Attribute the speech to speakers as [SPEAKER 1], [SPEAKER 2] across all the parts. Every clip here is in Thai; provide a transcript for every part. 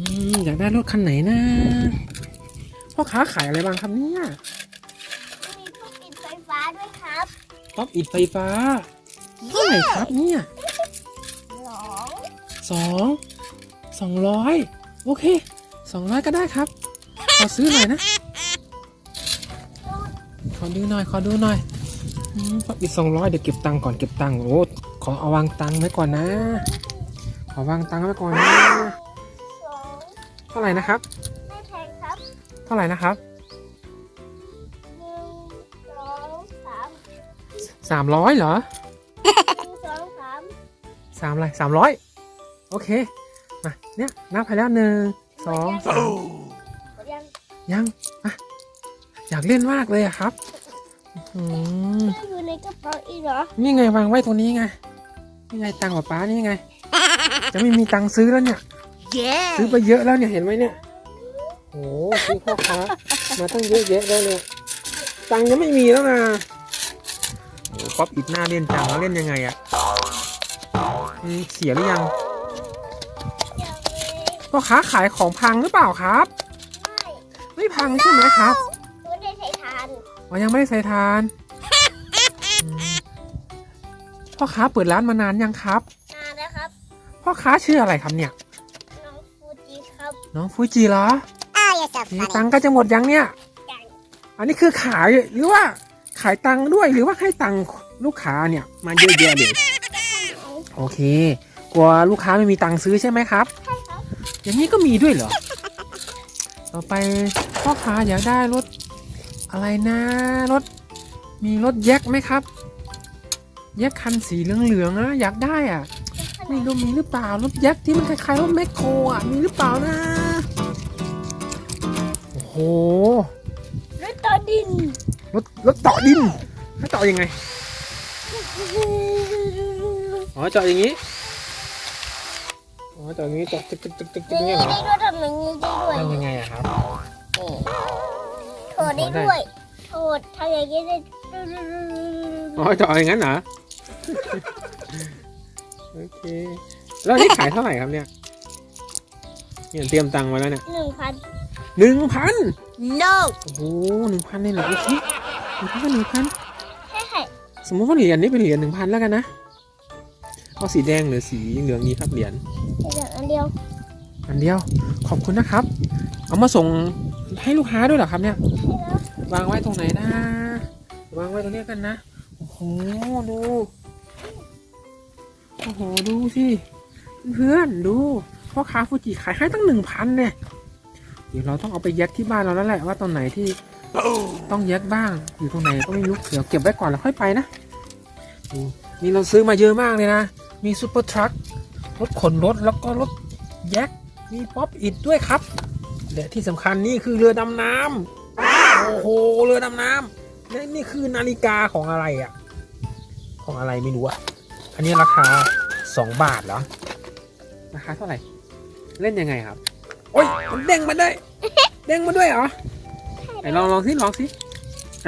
[SPEAKER 1] อืมอยากได้รถคันไหนนะพ่อค้าขายอะไรบ้างครับเนี่ย
[SPEAKER 2] มีพวกปิดไฟฟ้าด้วยครับ
[SPEAKER 1] ป๊อปอิดไฟฟ้าเท่าไหร่ครับเนี่ย
[SPEAKER 2] สอง
[SPEAKER 1] สองสองร้อยโอเคสองร้อยก็ได้ครับ ขอซื้อหน่อยนะ ขอดูหน่อย ขอดูหน่อยอืมป๊อปอิดสองร้อยเดี๋ยวเก็บตังค์ก่อนเก็บตังค์โอ้ขอเอาวางตังค์ไว้ก่อนนะ ขอวางตังค์ไว้ก่อนนะ
[SPEAKER 2] สอง
[SPEAKER 1] เท่าไหร่นะครับ
[SPEAKER 2] ไม่แพงครับ
[SPEAKER 1] เท่าไหร่นะครับ
[SPEAKER 2] หนึ่งสองสาม
[SPEAKER 1] สามร้อยเหรอ
[SPEAKER 2] หนึ่งสองสาม
[SPEAKER 1] สามอะไรสามร้อยโอเค มาเนี่ยนับไปแล้วหนึ่งสองสาม
[SPEAKER 2] ยัง
[SPEAKER 1] ยังอะอยากเล่นมากเลยอะครับอื้อหือ
[SPEAKER 2] ไม่อยู่ในกระเป๋าอีกเหรอ
[SPEAKER 1] นี่ไงวางไว้ตรงนี้ไงนี่ไงตังค์กับป้านี่ไง จะไม่มีตังค์ซื้อแล้วเนี่ย ซื้อไปเยอะแล้วเนี่ยเห็นไหมเนี่ยโอ้ซื้อพ่อค้ามาตั้งเยอะแยะแล้วเนี่ยตังค์ยังไม่มีแล้วนะโอ้ป๊อปอิดหน้าเล่นจังแล้วเล่นยังไงอะอืมเสียหรือยัง
[SPEAKER 2] ยังไม่
[SPEAKER 1] พ่อค้าขายของพังหรือเปล่าครับ
[SPEAKER 2] ไม่
[SPEAKER 1] ไม่พังใช่ไหมครับ
[SPEAKER 2] ไม่ได้ใช้ทาน
[SPEAKER 1] อ๋อยังไม่ได้ใส่ทานอืมพ่อค้าเปิดร้านมานานยังครับ
[SPEAKER 2] นานแล้วครับ
[SPEAKER 1] พ่อค้าชื่ออะไรครับเนี่ย
[SPEAKER 2] น้องฟูจิครับ
[SPEAKER 1] น้องฟูจิเหรอ
[SPEAKER 2] อ้าอย่าจับ
[SPEAKER 1] นี่ตังค์ก็จะหมดยังเนี่ย อันนี้คือขายหรือว่าขายตังค์ด้วยหรือว่าให้ตังค์ลูกค้าเนี่ยมาเยอะแยะเลยโอเค กลัวลูกค้าไม่มีตังค์ซื้อใช่ไหมครับ
[SPEAKER 2] ใช่ครับ
[SPEAKER 1] อย่างนี้ก็มีด้วยเหรอ ต่อไปพ่อค้าอยากได้รถอะไรนะรถมีรถแยกไหมครับแยกคันสีเหลืองๆนะอยากได้อะ ไม่รู้มีหรือเปล่ารถแยกที่มันคล้ายๆรถแมคโครอะมีหรือเปล่านะ โอ้โห
[SPEAKER 2] รถต่อดิน
[SPEAKER 1] รถรถเจาะดินแล้วเจาะยังไงอ๋อเจาะอย่างนี้อ๋อเจาะอย่างนี้เจาะตึกตึกตึกตึกตึ
[SPEAKER 2] อกย่าง
[SPEAKER 1] เนี่
[SPEAKER 2] นี้
[SPEAKER 1] ยเหรอ
[SPEAKER 2] ได้ด้วยทำอย่างนี้ได้ด้วย
[SPEAKER 1] ทำยังไงอะครับ
[SPEAKER 2] โถได้ด้วยโถทำอย่างนี้ได้
[SPEAKER 1] อ๋อเจาะอย่างนั้นเหรอ โอเค แล้วอันนี่ขายเท่าไหร่ครับเนี่ยเนี่ยเตรียมตังค์ไว้แล้วเนี่ย
[SPEAKER 2] หนึ่งพัน
[SPEAKER 1] หนึ่งพัน
[SPEAKER 2] no
[SPEAKER 1] โอ้โหหนึ่งพันเลยเหรอโอเคหนึ่งพันก็หนึ่งพัน
[SPEAKER 2] ใช่ค่ะ
[SPEAKER 1] สมมติว่าเหรียญนี้เป็นเหรียญหนึ่งพันแล้วกันนะเอาสีแดงหรือสีเหลืองนี้ครับเหรียญ
[SPEAKER 2] เหลืออันเดียว
[SPEAKER 1] อันเดียว ขอบคุณนะครับ เอามาส่งให้ลูกค้าด้วยเหรอครับเนี่ย วางไว้ตรงไหนนะ วางไว้ตรงนี้กันนะ โอ้โห ดู โอ้โห ดูสิเพื่อนดูพ่อค้าฟูจิขายให้ตั้งหนึ่งพันเนี่ยเดี๋ยวเราต้องเอาไปยัดที่บ้านเราแล้วแหละว่าตรงไหนที่ต้องยัดบ้างอยู่ตรงไหนก็ไม่รู้เดี๋ยวเก็บไว้ก่อนแล้วค่อยไปนะดูนี่เราซื้อมาเยอะมากเลยนะ มีซูเปอร์ทรัครถขนรถแล้วก็รถแยกมีป๊อปอิดด้วยครับและที่สำคัญนี่คือเรือดำน้ำโอ้โหเรือดำน้ำและนี่คือนาฬิกาของอะไรอะ่ะ ของอะไรไม่รู้อะ อันนี้ราคาสองบาทเหรอ ราคาเท่าไหร่ เล่นยังไงครับ โอ้ยมันเด้งมาได้เด้งมาด้วยเหรอไหนลองลองสิลองสิ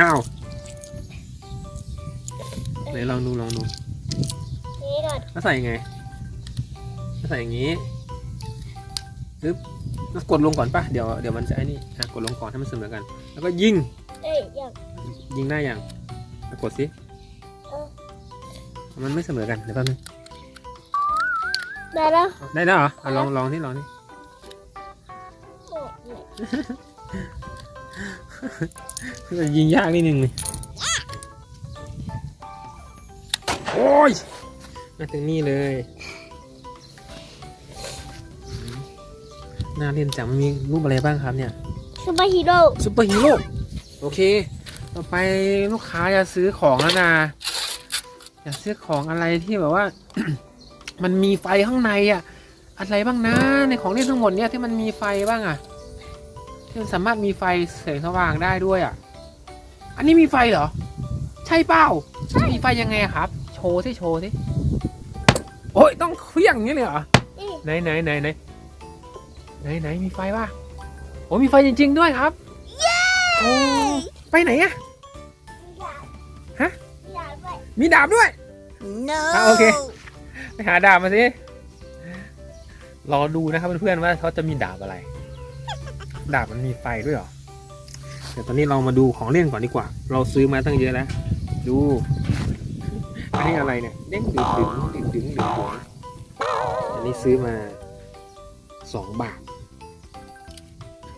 [SPEAKER 1] อ้าวไหนลองดูลองดู
[SPEAKER 2] นี่ก่อน
[SPEAKER 1] แล้วใส่ยังไงแล้วใส่อย่างนี้ปึ๊บแล้วกดลงก่อนป่ะเดี๋ยวเดี๋ยวมันจะไอ้นี่อะกดลงก่อนให้มันเสมอกัน แล้วก็ยิง
[SPEAKER 2] เอ้ยอย่าง
[SPEAKER 1] ยิงได้ยังอะกดสิ
[SPEAKER 2] เออ
[SPEAKER 1] มันไม่เสมอกันเดี๋ยวแป๊บนึง
[SPEAKER 2] ได้แล้ว
[SPEAKER 1] ได้แล้วเหรออะลองลองที่ลองนี่ยิงยากนิดนึงเลยโอ้ยมาถึงนี่เลยอืมน่าเล่นจังมันมีรูปอะไรบ้างครับเนี่ย
[SPEAKER 2] ซูเปอร์ฮีโร่
[SPEAKER 1] ซูเปอร์ฮีโร่โอเค ต่อไปลูกค้าจะซื้อของแล้วนะ อยากซื้อของอะไรที่แบบว่า มันมีไฟข้างในอะอะไรบ้างนะ ในของเล่นทั้งหมดเนี่ยที่มันมีไฟบ้างอะที่มันสามารถมีไฟแสงสว่างได้ด้วยอะอันนี้มีไฟเหรอ ใช่เปล่ามีไฟยังไงอะครับ โชว์สิโชว์สิโอ้ยต้องเคลี้ยงอย่างนี้เลยเหรอ
[SPEAKER 2] นี่
[SPEAKER 1] ไหนไหนไหนไหนไหนไหนมีไฟป่ะโอ้มีไฟจริง ๆ ด้วยครับโอ้ไปไหนอะฮะ
[SPEAKER 2] อยากไป
[SPEAKER 1] มีดาบด้วย
[SPEAKER 2] no
[SPEAKER 1] อะโอเค ไปหาดาบมาสิ รอดูนะครับเพื่อนๆว่าเขาจะมีดาบอะไร ดาบมันมีไฟด้วยเหรอ เดี๋ยวตอนนี้เรามาดูของเล่นก่อนดีกว่า เราซื้อมาตั้งเยอะแล้ว ดู อันนี้อะไรเนี่ย เด้งดึงดึงดึงดึงดึงดึงอันนี้ซื้อมาสองบาท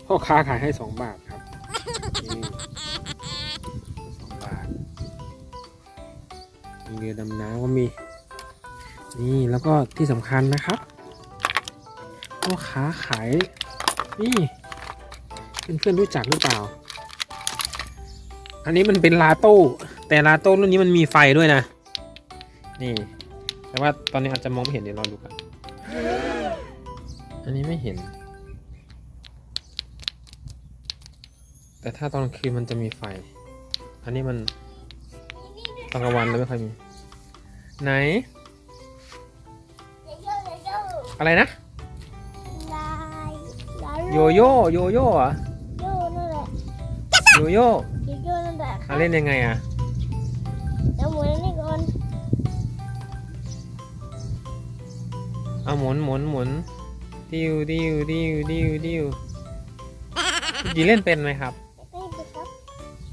[SPEAKER 1] พ่อค้าขายให้สองบาท เรือดำน้ำก็มี นี่แล้วก็ที่สำคัญนะครับพ่อค้าขายนี่เพื่อนๆรู้จักหรือเปล่า อันนี้มันเป็นลาโต้แต่ลาโต้รุ่นนี้มันมีไฟด้วยนะ นี่ แต่ว่าตอนนี้อาจจะมองไม่เห็นเดี๋ยวลองดูกันอันนี้ไม่เห็น แต่ถ้าตอนคืนมันจะมีไฟ อันนี้มัน อนกลางวันเลยไม่ค่อยมี ไหน
[SPEAKER 2] เยอะๆเยอะ
[SPEAKER 1] อะไรนะ
[SPEAKER 2] ๆลายลาย
[SPEAKER 1] โยโย่โยโย่เหรอ
[SPEAKER 2] โย่นั่นแหละ
[SPEAKER 1] โยโย่
[SPEAKER 2] โยโย่นั่นแหละครั
[SPEAKER 1] อะ
[SPEAKER 2] บ
[SPEAKER 1] เล่นยังไงอะ
[SPEAKER 2] แล้วหมุนอันนี่ก่อน
[SPEAKER 1] เอาหมุนหมุนหมุนดิวดิวดิวดิวดิวดีเล่นเป็นไหมครับ
[SPEAKER 2] นี่ดูครับ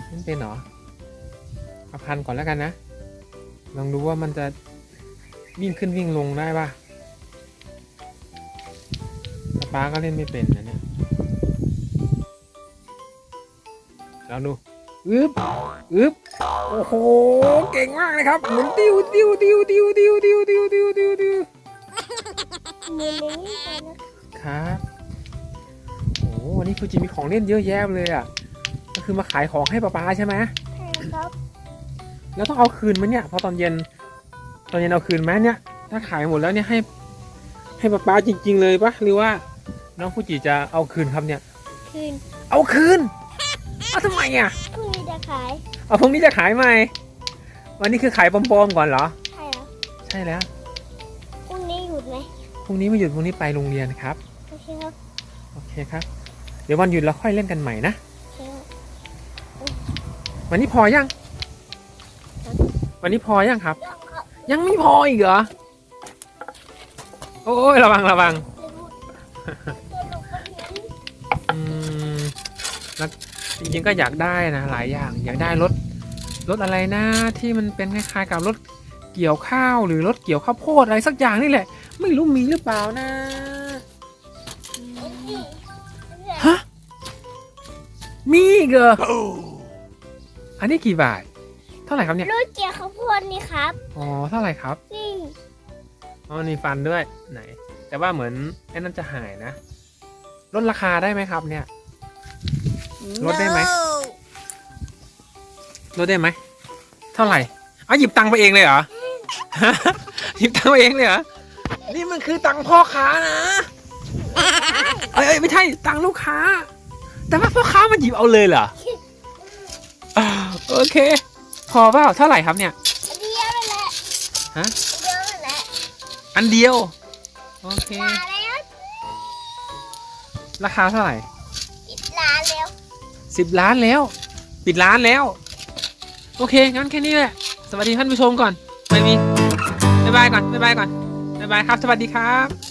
[SPEAKER 1] เล่นเป็นเหรอ เอาพันก่อนแล้วกันนะ ลองดูว่ามันจะวิ่งขึ้นวิ่งลงได้ป่ะป๊าก็เล่นไม่เป็นนะเนี่ยลองดูอึบอึบโอ้โห เก่งมากเลยครับ หมุนติวติวติวติวติวติวติวติวติวติว
[SPEAKER 2] ครับ
[SPEAKER 1] โอ้โหวันนี้ฟูจิมีของเล่นเยอะแยะเลยอะ ก็คือมาขายของให้ป๊าป๊าใช่ไหม
[SPEAKER 2] ใช่ครับ
[SPEAKER 1] แล้วต้องเอาคืนไหมเนี่ยพอตอนเย็น ตอนเย็นเอาคืนไหมเนี่ย ถ้าขายหมดแล้วเนี่ยให้ ให้ป๊าป๊าจริง ๆ เลยปะหรือว่า น้องฟูจิจะเอาคืนครับเนี่ย
[SPEAKER 2] คืน
[SPEAKER 1] เอาคืนเอาทำไมอะ
[SPEAKER 2] พรุ่งนี้จะขาย
[SPEAKER 1] เอาพรุ่งนี้จะขายใหม่ วันนี้คือขายปลอมๆก่อนเหรอ
[SPEAKER 2] ใช่เหรอ
[SPEAKER 1] ใช่แล้ว
[SPEAKER 2] พรุ่งนี้หยุดไหม
[SPEAKER 1] พรุ่งนี้ไม่หยุดพรุ่งนี้ไปโรงเรียนครับ
[SPEAKER 2] โอเคครับ
[SPEAKER 1] โอเคครับ เดี๋ยววันหยุดเราค่อยเล่นกันใหม่นะ
[SPEAKER 2] โอเคครับ
[SPEAKER 1] วันนี้พอยัง วันนี้พอยังครับ
[SPEAKER 2] ยังครับ
[SPEAKER 1] ยังไม่พออีกเหรอ โอ้ยระวังระวัง
[SPEAKER 2] เดี๋ยวหนูไปเห็น
[SPEAKER 1] อืมแล้วจริงๆก็อยากได้นะหลายอย่างอยากได้รถรถอะไรนะที่มันเป็นคล้ายๆกับรถเกี่ยวข้าวหรือรถเกี่ยวข้าวโพดอะไรสักอย่างนี่แหละ ไม่รู้มีหรือเปล่านะ
[SPEAKER 2] ไอ้นี่เนี่ย
[SPEAKER 1] ฮะมีอีกเหรออันนี้กี่บาทเท่าไหร่ครับเนี่ย
[SPEAKER 2] รถเกียร์ข้าวโพดนี่ครับ
[SPEAKER 1] อ๋อ เท่าไหร่ครับ
[SPEAKER 2] นี่
[SPEAKER 1] อ๋อนี่ฟันด้วยไหน แต่ว่าเหมือนไอ้นั่นจะหายนะ ลดราคาได้ไหมครับ เนี่ย ลดได้ไหม ลดได้ไหม เท่าไหร่เอาหยิบตังค์ไปเองเลยเหรอ หยิบตังค์ไปเองเลยเหรอ นี่มันคือตังค์พ่อค้านะเอ้ยเอ้ยไม่ใช่ตังค์ลูกค้า แต่ว่าพ่อค้ามันหยิบเอาเลยเหรออ่าโอเค พอเปล่าเท่าไหร่ครับเนี่ย
[SPEAKER 2] อันเดียวนั่นแหละ
[SPEAKER 1] ฮะ
[SPEAKER 2] อันเดียวนั่นแหละ
[SPEAKER 1] อันเดียว โอเค
[SPEAKER 2] ลาแล้ว
[SPEAKER 1] ราคาเท่าไหร่
[SPEAKER 2] ปิดลาแล้ว
[SPEAKER 1] สิบล้านแล้ว ปิดร้านแล้ว โอเค งั้นแค่นี้แหละ สวัสดีท่านผู้ชมก่อน ไม่มีบ๊ายบายก่อนบ๊ายบายก่อนบ๊ายบายครับ สวัสดีครับ